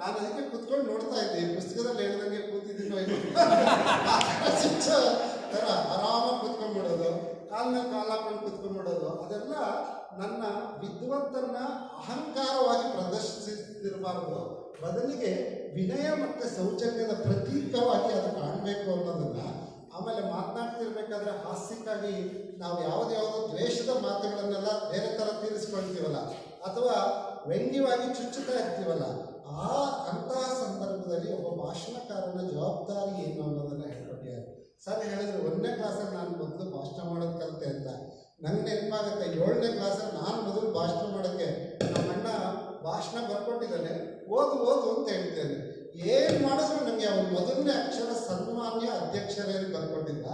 ನಾನು ಅದಕ್ಕೆ ಕುತ್ಕೊಂಡು ನೋಡ್ತಾ ಇದ್ದೆ. ಪುಸ್ತಕದಲ್ಲಿ ಹೇಳ್ದಂಗೆ ಕೂತಿದ್ದೀನೋ ಥರ ಆರಾಮಾಗಿ ಕುತ್ಕೊಂಡ್ಬಿಡೋದು, ಕಾಲ್ನ ಕಾಲ ಕುತ್ಕೊಂಡ್ಬಿಡೋದು, ಅದೆಲ್ಲ ನನ್ನ ವಿದ್ವತ್ತನ್ನು ಅಹಂಕಾರವಾಗಿ ಪ್ರದರ್ಶಿಸಿರಬಾರ್ದು. ಬದಲಿಗೆ ವಿನಯ ಮತ್ತು ಸೌಜನ್ಯದ ಪ್ರತೀಕವಾಗಿ ಅದು ಕಾಣಬೇಕು ಅನ್ನೋದನ್ನು ಆಮೇಲೆ ಮಾತನಾಡ್ತಿರ್ಬೇಕಾದ್ರೆ ಹಾಸ್ಯಕ್ಕಾಗಿ ನಾವು ಯಾವುದ್ಯಾವುದೋ ದ್ವೇಷದ ಮಾತುಗಳನ್ನೆಲ್ಲ ಬೇರೆ ಥರ ತೀರಿಸ್ಕೊಳ್ತೀವಲ್ಲ ಅಥವಾ ವ್ಯಂಗ್ಯವಾಗಿ ಚುಚ್ಚುತ್ತಾ ಇರ್ತೀವಲ್ಲ, ಆ ಅಂತಹ ಸಂದರ್ಭದಲ್ಲಿ ಒಬ್ಬ ಭಾಷಣಕಾರನ ಜವಾಬ್ದಾರಿ ಏನು ಅನ್ನೋದನ್ನ ಸರ್, ಹೇಳಿದ್ರು ಒಂದನೇ ಕ್ಲಾಸಲ್ಲಿ ನಾನು ಮೊದಲು ಭಾಷಣ ಮಾಡೋದು ಕಲಿತೆ ಅಂತ. ನಂಗೆ ನೆನಪಾಗತ್ತೆ, ಏಳನೇ ಕ್ಲಾಸಲ್ಲಿ ನಾನು ಮೊದಲು ಭಾಷಣ ಮಾಡೋಕ್ಕೆ ನಮ್ಮ ಅಣ್ಣ ಭಾಷಣ ಬರ್ಕೊಟ್ಟಿದ್ದಾನೆ, ಓದು ಓದು ಅಂತ ಹೇಳ್ತೇನೆ ಏನು ಮಾಡಿದ್ರು ನನಗೆ ಅವನು ಮೊದಲನೇ ಅಕ್ಷರ ಸನ್ಮಾನ್ಯ ಅಧ್ಯಕ್ಷರೇನು ಬರ್ಕೊಟ್ಟಿದ್ದ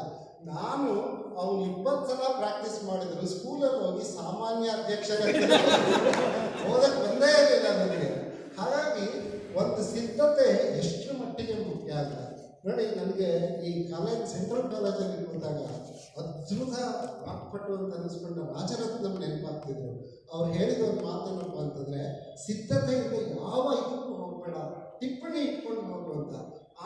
ನಾನು ಅವನು ಇಪ್ಪತ್ತು ಸಲ ಪ್ರಾಕ್ಟೀಸ್ ಮಾಡಿದ್ರು ಸ್ಕೂಲಲ್ಲಿ ಹೋಗಿ ಸಾಮಾನ್ಯ ಅಧ್ಯಕ್ಷರೇ ಓದಕ್ಕೆ ಬಂದೇ ಇರಲಿಲ್ಲ ನನಗೆ ಹಾಗಾಗಿ, ಒಂದು ಸಿದ್ಧತೆ ಎಷ್ಟು ಮಟ್ಟಿಗೆ ಮುಖ್ಯ ಅಂತ. ನೋಡಿ ನನಗೆ ಈ ಕಾಲೇಜ್, ಸೆಂಟ್ರಲ್ ಕಾಲೇಜಲ್ಲಿ ಕೂತಾಗ ಅದ್ಭುತ ವಾಕ್ಪಟ್ಟು ಅಂತ ಅನಿಸ್ಕೊಂಡ ರಾಜರತ್ನಂ ನೆನಪಾಗ್ತಿದ್ರು. ಅವ್ರು ಹೇಳಿದ ಒಂದು ಮಾತೇನಪ್ಪ ಅಂತಂದ್ರೆ ಸಿದ್ಧತೆಯಿಂದ ಯಾವ ಇದಕ್ಕೂ ಹೋಗ್ಬೇಡ, ಟಿಪ್ಪಣಿ ಇಟ್ಕೊಂಡು ಹೋಗು ಅಂತ.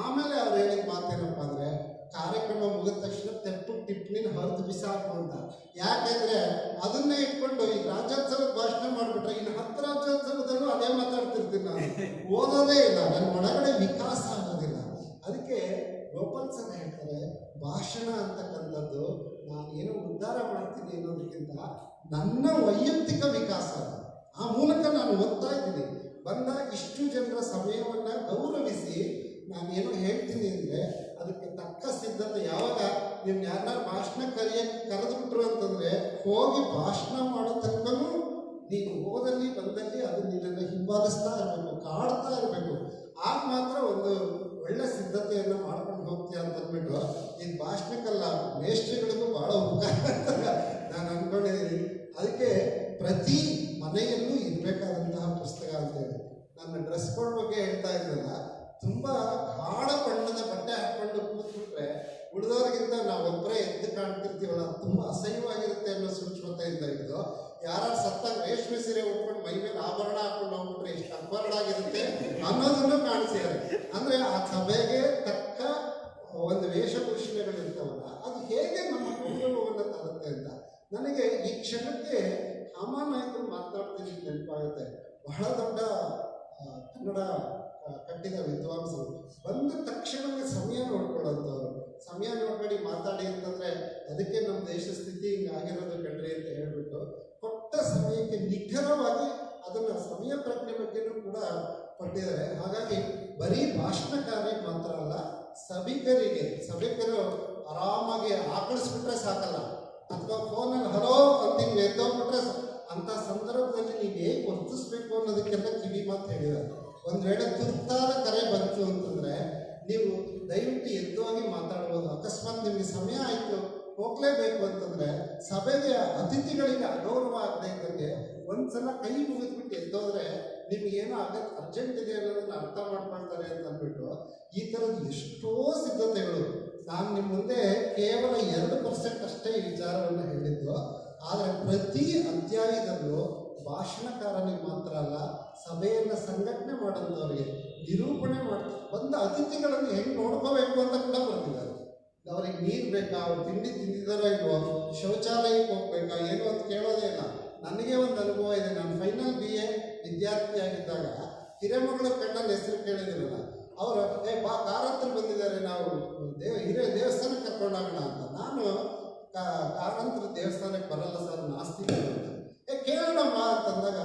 ಆಮೇಲೆ ಅವ್ರು ಹೇಳಿದ ಮಾತೇನಪ್ಪ ಅಂದ್ರೆ, ಕಾರ್ಯಕ್ರಮ ಮುಗಿದ ತಕ್ಷಣ ತೆಪ್ಪು ಟಿಪ್ಪಣಿನ ಹೊರತು ಬಿಸಾಕು ಅಂತ. ಯಾಕೆಂದ್ರೆ ಅದನ್ನೇ ಇಟ್ಕೊಂಡು ಈ ರಾಜ್ಯೋತ್ಸವದ ಭಾಷಣ ಮಾಡಿಬಿಟ್ರೆ ಇನ್ನು ಹತ್ತು ರಾಜ್ಯೋತ್ಸವದಲ್ಲೂ ಅದೇ ಮಾತಾಡ್ತಿರ್ತೀನಿ ನಾನು. ಓದೋದೇ ಇಲ್ಲ ನನ್ನ ಒಳಗಡೆ ವಿಕಾಸ ಆಗೋದಿಲ್ಲ ಅದಕ್ಕೆ ಗೋಪಾಲ್ ಹೇಳ್ತಾರೆ, ಭಾಷಣ ಅಂತಕ್ಕಂಥದ್ದು ನಾನು ಏನು ಉದ್ಧಾರ ಮಾಡ್ತೀನಿ ಅನ್ನೋದಕ್ಕಿಂತ ನನ್ನ ವೈಯಕ್ತಿಕ ವಿಕಾಸ ಆ ಮೂಲಕ ನಾನು ಓದ್ತಾ ಇದ್ದೀನಿ. ಬಂದ ಇಷ್ಟು ಜನರ ಸಮಯವನ್ನು ಗೌರವಿಸಿ ನಾನೇನೋ ಹೇಳ್ತೀನಿ ಅಂದರೆ, ಅದಕ್ಕೆ ತಕ್ಕ ಸಿದ್ಧತೆ ಯಾವಾಗ ನೀವು ಯಾರನ್ನ ಭಾಷಣ ಕರೆಯ, ಕರೆದುಬಿಟ್ರು ಅಂತಂದರೆ, ಹೋಗಿ ಭಾಷಣ ಮಾಡೋ ತಕ್ಕನೂ ನೀನು ಹೋದಲ್ಲಿ ಬಂದಲ್ಲಿ ಅದು ನಿನ್ನನ್ನು ಹಿಂಬಾಲಿಸ್ತಾ ಇರಬೇಕು, ಕಾಡ್ತಾ ಇರಬೇಕು. ಆಗ ಮಾತ್ರ ಒಂದು ಒಳ್ಳೆ ಸಿದ್ಧತೆಯನ್ನು ಮಾಡ್ಕೊಂಡು ಹೋಗ್ತೀಯ ಅಂತ ಅಂದ್ಬಿಟ್ಟು, ಈ ಭಾಷಣಕ್ಕಲ್ಲ ಮೇಷ್ಟ್ರಿಗಳಿಗೂ ಭಾಳ ಉಪಕಾರ ನಾನು ಅಂದ್ಕೊಂಡಿದ್ದೀನಿ ಅದಕ್ಕೆ ಪ್ರತಿ ಮನೆಯಲ್ಲೂ ಇರಬೇಕಾದಂತಹ ಪುಸ್ತಕ ಅಂತೇಳಿ ನನ್ನ ಡ್ರೆಸ್ ಕೋಡ್ ಬಗ್ಗೆ ಹೇಳ್ತಾ ಇದ್ರಲ್ಲ ತುಂಬ ಹಾಳ ಬಣ್ಣದ ಬಟ್ಟೆ ಹಾಕ್ಕೊಂಡು ಕೂತ್ಬಿಟ್ರೆ ಉಳಿದವ್ರಿಗಿಂತ ನಾವೊಬ್ಬರೇ ಎದ್ದು ಕಾಣ್ತಿರ್ತೀವಲ್ಲ, ತುಂಬ ಅಸಹ್ಯವಾಗಿರುತ್ತೆ ಅನ್ನೋ ಸೂಕ್ಷ್ಮತೆಯಿಂದ ಇದ್ದು ಯಾರು ಸತ್ತಾಗ ರೇಷ್ಮೆ ಸೀರೆ ಉಟ್ಕೊಂಡು ಮೈ ಮೇಲೆ ಆಭರಣ ಹಾಕೊಂಡು ಹೋಗ್ಬಿಟ್ರೆ ಎಷ್ಟು ಅಭರಣ ಆಗಿರುತ್ತೆ ಅನ್ನೋದನ್ನು ಕಾಣಿಸಿದ್ದಾರೆ ಒಂದು ವೇಷಭೂಷಣಗಳು ಇರ್ತಾವಲ್ಲ ಅದು ಹೇಗೆ ನಮ್ಮ ಗೌರವವನ್ನು ತರುತ್ತೆ ಅಂತ. ನನಗೆ ಈ ಕ್ಷಣಕ್ಕೆ ಹಾಮಾನಾಯಕರು ಮಾತಾಡ್ತೀನಿ ನೆನಪಾಗುತ್ತೆ. ಬಹಳ ದೊಡ್ಡ ಕನ್ನಡ ಕಟ್ಟಿದ ವಿದ್ವಾಂಸರು. ಬಂದ ತಕ್ಷಣವೇ ಸಮಯ ನೋಡ್ಕೊಳ್ಳೋಂಥವ್ರು ಸಮಯ ನೋಡ್ಬೇಡಿ ಮಾತಾಡಿ ಅಂತಂದ್ರೆ ಅದಕ್ಕೆ ನಮ್ಮ ದೇಶ ಸ್ಥಿತಿ ಹಿಂಗಾಗಿರೋದು ಕಣ್ರಿ ಅಂತ ಹೇಳ್ಬಿಟ್ಟು ಕೊಟ್ಟ ಸಮಯಕ್ಕೆ ನಿಖರವಾಗಿ ಅದನ್ನ ಸಮಯ ಪ್ರಜ್ಞೆ ಬಗ್ಗೆನೂ ಕೂಡ ಕೊಟ್ಟಿದ್ದಾರೆ ಹಾಗಾಗಿ ಬರೀ ಭಾಷಣಕಾರಿ ಮಾತ್ರ ಅಲ್ಲ ಸಭಿಕರಿಗೆ, ಸಭಿಕರು ಆರಾಮಾಗಿ ಆಕಳಿಸ್ಬಿಟ್ರೆ ಸಾಕಲ್ಲ. ಅಥವಾ ಫೋನಲ್ಲಿ ಹಲೋ ಅಂತ ಹಿಂಗೆ ಎದ್ದೋಗ್ಬಿಟ್ರೆ ಅಂತ ಸಂದರ್ಭದಲ್ಲಿ ನೀವು ಹೇಗೆ ವರ್ತಿಸ್ಬೇಕು ಅನ್ನೋದಕ್ಕೆಲ್ಲ ಕಿವಿ ಮಾತು ಹೇಳಿದ್ದಾರೆ ಒಂದು ವೇಳೆ ತುರ್ತಾದ ಕರೆ ಬಂತು ಅಂತಂದ್ರೆ ನೀವು ದಯವಿಟ್ಟು ಎದ್ದೋಗಿ ಮಾತಾಡ್ಬೋದು. ಅಕಸ್ಮಾತ್ ನಿಮಗೆ ಸಮಯ ಆಯಿತು, ಹೋಗ್ಲೇಬೇಕು ಅಂತಂದ್ರೆ ಸಭೆಗೆ ಅತಿಥಿಗಳಿಗೆ ಅಗೌರವ ಆಗದೆ ಇದ್ದಂಗೆ ಒಂದ್ಸಲ ಕೈ ಮುಗಿದ್ಬಿಟ್ಟು ಎದ್ದೋದ್ರೆ ಏನೋ ಆಗತ್ತೆ ಅರ್ಜೆಂಟ್ ಇದೆ ಅನ್ನೋದನ್ನ ಅರ್ಥ ಮಾಡ್ಕೊಳ್ತಾರೆ ಅಂತ ಅಂದ್ಬಿಟ್ಟು ಈ ಥರದ ಎಷ್ಟೋ ಸಿದ್ಧತೆಗಳು. ನಾನು ನಿಮ್ಮ ಮುಂದೆ ಕೇವಲ ಎರಡು ಪರ್ಸೆಂಟ್ ಅಷ್ಟೇ ಈ ವಿಚಾರವನ್ನು ಹೇಳಿದ್ದು. ಆದರೆ ಪ್ರತಿ ಅಧ್ಯಾಯದಲ್ಲೂ ಭಾಷಣಕಾರನಿಗೆ ಮಾತ್ರ ಅಲ್ಲ, ಸಭೆಯನ್ನು ಸಂಘಟನೆ ಮಾಡಿದವರಿಗೆ ನಿರೂಪಣೆ ಮಾಡ್ತಾರೆ ಬಂದ ಅತಿಥಿಗಳನ್ನು ಹೆಂಗೆ ನೋಡ್ಕೋಬೇಕು ಅಂತ ಕೂಡ ಬರ್ತಿದ್ದಾರೆ ಅವ್ರಿಗೆ ನೀರು ಬೇಕಾ? ಅವ್ರು ತಿಂಡಿ ತಿಂದಿದ್ದಾರೋ ಇಲ್ವೋ? ಶೌಚಾಲಯಕ್ಕೆ ಹೋಗ್ಬೇಕಾ? ಏನು ಅಂತ ಕೇಳೋದೇ ಇಲ್ಲ. ನನಗೆ ಒಂದು ಅನುಭವ ಇದೆ. ನಾನು ಫೈನಲ್ ಬಿ ಎ ವಿದ್ಯಾರ್ಥಿಯಾಗಿದ್ದಾಗ ಹಿರೇಮಗಳ ಕಣ್ಣಲ್ಲಿ ಹೆಸರು ಕೇಳಿದಿರಲ್ಲ ಅವರು, ಏ, ಬಾ, ಕಾರ ಬಂದಿದ್ದಾರೆ ನಾವು. ದೇವ ಹಿರೇ ದೇವಸ್ಥಾನಕ್ಕೆ ಕರ್ಕೊಂಡೋಗೋಣ ಅಂತ. ನಾನು ಕಾರಂತರ ದೇವಸ್ಥಾನಕ್ಕೆ ಬರಲ್ಲ ಸರ್ ನಾಸ್ತಿಕರು ಅಂತ. ಏ, ಕೇಳೋಣ ಬಾ ಅಂತಂದಾಗ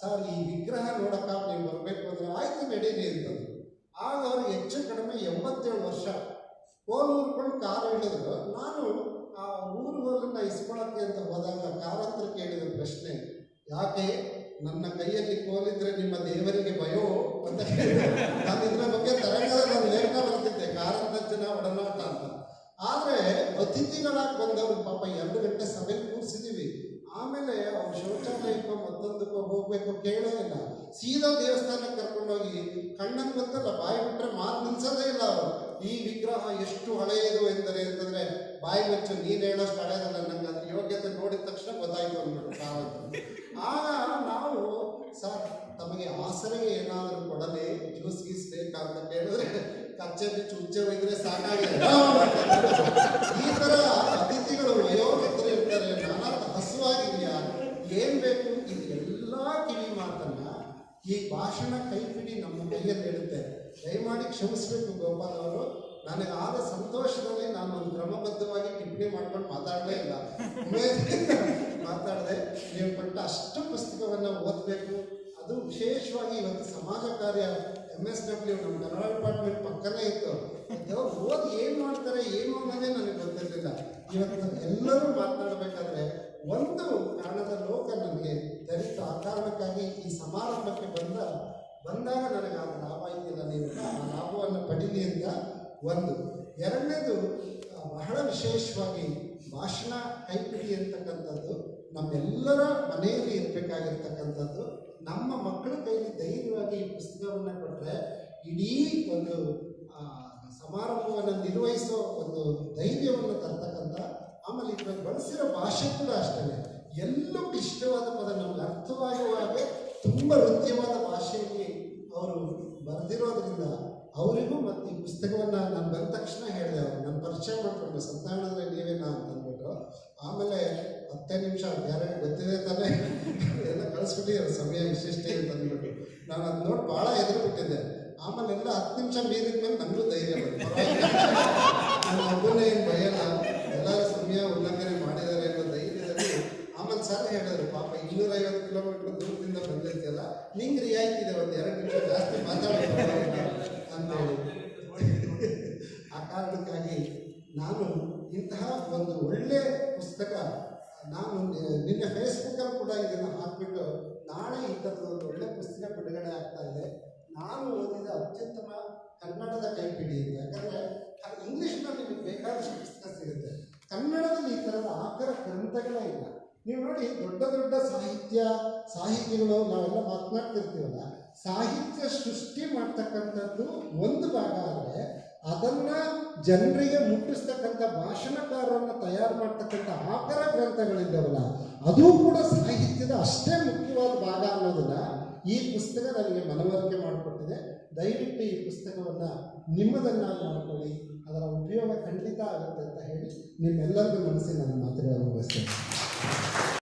ಸರ್, ಈ ವಿಗ್ರಹ ನೋಡಕ್ಕ ನೀವು ಬರಬೇಕು ಅಂದ್ರೆ ಆಯ್ತು ನಡೀರಿ ಅಂತಂದು ಆಗ ಅವ್ರು ಹೆಚ್ಚು ಕಡಿಮೆ ಎಂಬತ್ತೇಳು ವರ್ಷ ಕೋಲ್ ಊರ್ಕೊಂಡು ಕಾರ್ ಹೇಳಿದ್ರು ನಾನು ಆ ಊರು ಹೋಗನ್ನ ಇಸ್ಕೊಳಕ್ಕೆ ಅಂತ ಹೋದಾಗ ಕಾರ್ ಹತ್ರ ಕೇಳಿದ ಪ್ರಶ್ನೆ, ಯಾಕೆ? ನನ್ನ ಕೈಯಲ್ಲಿ ಕೋಲಿದ್ರೆ ನಿಮ್ಮ ದೇವರಿಗೆ ಭಯೋ? ಅಂತ ನಾನು ಇದ್ರ ಬಗ್ಗೆ ತರಂಗದ ನಾನು ಲೇಖನ ಬರ್ತಿದ್ದೆ ಕಾರಂತ ಜನ ಒಡನಾಟ ಅಂತ. ಆದ್ರೆ, ಅತಿಥಿಗಳಾಗಿ ಬಂದವರು ಪಾಪ ಎರಡು ಗಂಟೆ ಸಭೆಯಲ್ಲಿ ಕೂರಿಸಿದೀವಿ. ಆಮೇಲೆ ಅವ್ರು ಶೌಚಾಲಯಕ್ಕೋ ಮತ್ತೊಂದಕ್ಕೋ ಹೋಗ್ಬೇಕು ಕೇಳೋದಿಲ್ಲ ಸೀದಾ ದೇವಸ್ಥಾನಕ್ಕೆ ಕರ್ಕೊಂಡೋಗಿ ಕಣ್ಣನ್ನು ಗೊತ್ತಲ್ಲ ಬಾಯಿ ಬಿಟ್ಟರೆ ಮಾತು ನಿಲ್ಸೋದೇ ಇಲ್ಲ ಅವರು. ಈ ವಿಗ್ರಹ ಎಷ್ಟು ಹಳೆಯದು ಎಂದರೆ ಅಂತಂದ್ರೆ, ಬಾಯಿ ಮುಚ್ಚು, ನೀನು ಹೇಳೋಷ್ಟು ಹಳೆಯದಲ್ಲ ನಂಗೆ ಅದ್ರ ಯೋಗ್ಯತೆ ನೋಡಿದ ತಕ್ಷಣ ಗೊತ್ತಾಯ್ತು ಅಂದ್ಬಿಟ್ಟು ಆಗ ನಾವು ಸರ್ ತಮಗೆ ಆಸರೆಗೆ ಏನಾದರೂ ಕೊಡಲಿ ಜ್ಯೂಸ್ ಗೀಸ್ ಬೇಕಾ ಅಂತ ಕೇಳಿದ್ರೆ ಕಚ್ಚೆ ಬಿಚ್ಚು ಉಚ್ಚೆ ಒಯ್ದ್ರೆ ಸಾಕಾಗಿದೆ. ಈ ತರ ಅತಿಥಿಗಳು ವಯೋವೃದ್ಧರು ಇರ್ತಾರೆ ನಾನಾ ಹಸುವಾಗಿದೆಯಾ ಏನ್ ಬೇಕು? ಇದು ಎಲ್ಲಾ ಕಿವಿ ಮಾತನ್ನ ಈ ಭಾಷಣ ಕೈಪಿಡಿ ನಮ್ಮ ಕೈಯಲ್ಲಿ ಇರುತ್ತೆ ದಯಮಾಡಿ ಕ್ಷಮಿಸ್ಬೇಕು ಗೋಪಾಲ್ ಅವರು. ನನಗೆ ಆದ ಸಂತೋಷದಲ್ಲಿ ನಾನು ಒಂದು ಕ್ರಮಬದ್ಧವಾಗಿ ಟಿಪ್ಪಣಿ ಮಾಡ್ಕೊಂಡು ಮಾತಾಡಲೇ ಇಲ್ಲ. ಮಾತಾಡದೆ ನೀವು ಕೊಟ್ಟ ಅಷ್ಟು ಪುಸ್ತಕವನ್ನು ಓದಬೇಕು. ಅದು ವಿಶೇಷವಾಗಿ ಇವತ್ತು ಸಮಾಜ ಕಾರ್ಯ ಎಂ ಎಸ್ ಡಬ್ಲ್ಯೂ ನಮ್ಮ ಕನ್ನಡ ಡಿಪಾರ್ಟ್ಮೆಂಟ್ ಪಕ್ಕನೇ ಇತ್ತು. ಅವ್ರು ಓದಿ ಏನು ಮಾಡ್ತಾರೆ, ಏನು ಅನ್ನೋದೇ ನನಗೆ ಗೊತ್ತಿರಲಿಲ್ಲ. ಇವತ್ತು ಎಲ್ಲರೂ ಮಾತನಾಡಬೇಕಾದ್ರೆ ಒಂದು ಕಾರಣದ ಲೋಕ ನನಗೆ ದಲಿತ ಆ ಈ ಸಮಾರಂಭಕ್ಕೆ ಬಂದ, ಬಂದಾಗ ನನಗೆ ಆ ಲಾಭ ಇದೆಯಲ್ಲ ನೀವು ಆ ಲಾಭವನ್ನು ಪಡೀಲಿ ಅಂತ ಒಂದು. ಎರಡನೇದು ಬಹಳ ವಿಶೇಷವಾಗಿ ಭಾಷಣ ಕೈಪಿಡಿ ಅಂತಕ್ಕಂಥದ್ದು, ನಮ್ಮೆಲ್ಲರ ಮನೆಯಲ್ಲಿ ಇರಬೇಕಾಗಿರ್ತಕ್ಕಂಥದ್ದು ನಮ್ಮ ಮಕ್ಕಳ ಕೈಯಲ್ಲಿ ಧೈರ್ಯವಾಗಿ ಈ ಪುಸ್ತಕವನ್ನು ಕೊಟ್ಟರೆ ಇಡೀ ಒಂದು ಸಮಾರಂಭವನ್ನು ನಿರ್ವಹಿಸೋ ಒಂದು ಧೈರ್ಯವನ್ನು ತರ್ತಕ್ಕಂಥ ಆಮೇಲೆ ಇವಾಗ ಬಳಸಿರೋ ಭಾಷೆ ಕೂಡ ಅಷ್ಟೇ ಎಲ್ಲೂ ಇಷ್ಟವಾದ ಪದ, ನಮ್ಗೆ ಅರ್ಥವಾಗುವ ತುಂಬ ನೃತ್ಯವಾದ ಭಾಷೆಯಲ್ಲಿ ಅವರು ಬರೆದಿರೋದ್ರಿಂದ ಅವರಿಗೂ ಮತ್ತು ಈ ಪುಸ್ತಕವನ್ನು ನಾನು ಬಂದ ತಕ್ಷಣ ಹೇಳಿದೆ ಅವರು. ನಾನು ಪರಿಚಯ ಮಾಡಿಕೊಂಡು, ಸಂತಾನದಲ್ಲಿ ನೀವೇನಾ ಅಂತ ಅಂದ್ಬಿಟ್ಟು ಆಮೇಲೆ ಹತ್ತೇ ನಿಮಿಷ ಗ್ಯಾರಂಟಿ ಗೊತ್ತಿದೆ ಸಮಯ ವಿಶಿಷ್ಟ ಅಂತ ಅಂದ್ಬಿಟ್ಟು. ನಾನು ಅದು ನೋಡಿ ಭಾಳ ಎದುರು ಬಿಟ್ಟಿದ್ದೆ ಆಮೇಲೆ ಎಲ್ಲ ಹತ್ತು ನಿಮಿಷ ಮೀರಿದ್ಮೇಲೆ ನನಗೂ ಧೈರ್ಯ ಬಂತು. ಏನು ಭಯಲ್ಲ ಎಲ್ಲರೂ ಸಮಯ ಉಲ್ಲಂಘನೆ ಮಾಡಿದ್ದಾರೆ ಅನ್ನೋ ಧೈರ್ಯದಲ್ಲಿ ಆಮೇಲೆ ಸರ್ ಹೇಳಿದ್ರು, ಪಾಪ ಇನ್ನೂರೈವತ್ತು ಕಿಲೋಮೀಟರ್ ದೂರದಿಂದ ಬಂದಿರ್ತಿಯಲ್ಲ ನಿಂಗೆ ರಿಯಾಯಿತಿ ಇದೆ, ಒಂದು ಎರಡು ನಿಮಿಷ ಜಾಸ್ತಿ ಮಾತಾಡೋದು ಅಂತ ಆ ಕಾರಣಕ್ಕಾಗಿ ನಾನು ಇಂತಹ ಒಂದು ಒಳ್ಳೆ ಪುಸ್ತಕ, ನಾನು ನಿನ್ನೆ ಫೇಸ್ಬುಕ್ಕಲ್ಲಿ ಕೂಡ ಇದನ್ನು ಹಾಕ್ಬಿಟ್ಟು ನಾಳೆ ಇಂಥದ್ದು ಒಂದು ಒಳ್ಳೆ ಪುಸ್ತಕ ಬಿಡುಗಡೆ ಆಗ್ತಾ ಇದೆ. ನಾನು ಓದಿದ ಅತ್ಯುತ್ತಮ ಕನ್ನಡದ ಕೈಪಿಡಿ ಅಂತ ಯಾಕಂದರೆ ಇಂಗ್ಲೀಷ್ನಲ್ಲಿ ನಿಮಗೆ ಬೇಕಾದಷ್ಟು ಪುಸ್ತಕ ಸಿಗುತ್ತೆ. ಕನ್ನಡದಲ್ಲಿ ಈ ಥರದ ಆಕರ ಗ್ರಂಥಗಳೇ ಇಲ್ಲ. ನೀವು ನೋಡಿ ದೊಡ್ಡ ದೊಡ್ಡ ಸಾಹಿತ್ಯ, ಸಾಹಿತಿಗಳು ನಾವೆಲ್ಲ ಮಾತನಾಡ್ತಿರ್ತೀವಲ್ಲ, ಸಾಹಿತ್ಯ ಸೃಷ್ಟಿ ಮಾಡ್ತಕ್ಕಂಥದ್ದು ಒಂದು ಭಾಗ ಆದರೆ ಅದನ್ನ ಜನರಿಗೆ ಮುಟ್ಟಿಸ್ತಕ್ಕಂಥ ಭಾಷಣಕಾರರನ್ನು ತಯಾರು ಮಾಡ್ತಕ್ಕಂಥ ಆಕರ ಗ್ರಂಥಗಳಿದ್ದಾವಲ್ಲ ಅದು ಕೂಡ ಸಾಹಿತ್ಯದ ಅಷ್ಟೇ ಮುಖ್ಯವಾದ ಭಾಗ ಅನ್ನೋದನ್ನ ಈ ಪುಸ್ತಕ ನನಗೆ ಮನವರಿಕೆ ಮಾಡಿಕೊಟ್ಟಿದೆ. ದಯವಿಟ್ಟು ಈ ಪುಸ್ತಕವನ್ನು ನಿಮ್ಮದನ್ನಾಗಿ ಮಾಡ್ಕೊಳ್ಳಿ. ಅದರ ಉಪಯೋಗ ಖಂಡಿತ ಆಗುತ್ತೆ ಅಂತ ಹೇಳಿ ನಿಮ್ಮೆಲ್ಲರಿಗೂ ಮನಸ್ಸಿನ ನನ್ನ ಮಾತುಗಳನ್ನು ಮುಗಿಸ್ತೇನೆ